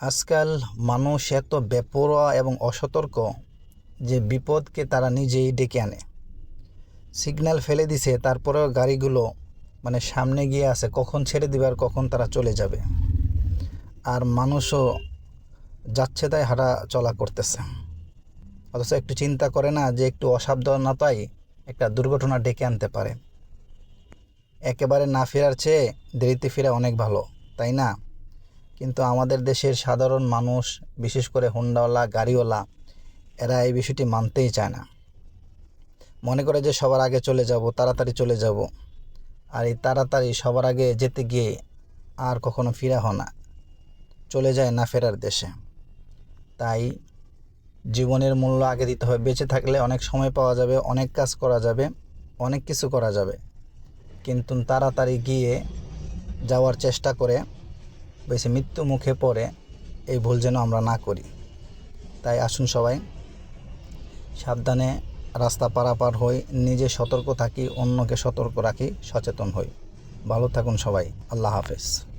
আজকাল মানুষ এত বেপরোয়া এবং অসতর্ক যে বিপদকে তারা নিজেই ডেকে আনে। সিগন্যাল ফেলে দিছে, তারপরেও গাড়িগুলো মানে সামনে গিয়ে আছে, কখন ছেড়ে দিবে আর কখন তারা চলে যাবে। আর মানুষও যাচ্ছে তাই হাঁটা চলা করতেছে। অথচ একটু চিন্তা করে না যে একটু অসাবধানতাই একটা দুর্ঘটনা ডেকে আনতে পারে। একেবারে না ফেরার চেয়ে দেরিতে ফেরা অনেক ভালো, তাই না? কিন্তু আমাদের দেশের সাধারণ মানুষ, বিশেষ করে হুন্ডাওয়ালা, গাড়িওয়ালা, এরা এই বিষয়টি মানতেই চায় না। মনে করে যে সবার আগে চলে যাব, তাড়াতাড়ি চলে যাব। আর এই তাড়াতাড়ি সবার আগে যেতে গিয়ে আর কখনো ফিরা হয় না। চলে যায় না ফেরার দেশে। তাই জীবনের মূল্য আগে দিতে হবে। বেঁচে থাকলে অনেক সময় পাওয়া যাবে, অনেক কাজ করা যাবে, অনেক কিছু করা যাবে। কিন্তু তাড়াতাড়ি গিয়ে যাওয়ার চেষ্টা করে বেশি মৃত্যু মুখে পড়ে, এই ভুল যেন আমরা না করি। তাই আসুন সবাই সাবধানে রাস্তা পারাপার হই, নিজে সতর্ক থাকি, অন্যকে সতর্ক রাখি, সচেতন হই। ভালো থাকুন সবাই। আল্লাহ হাফেজ।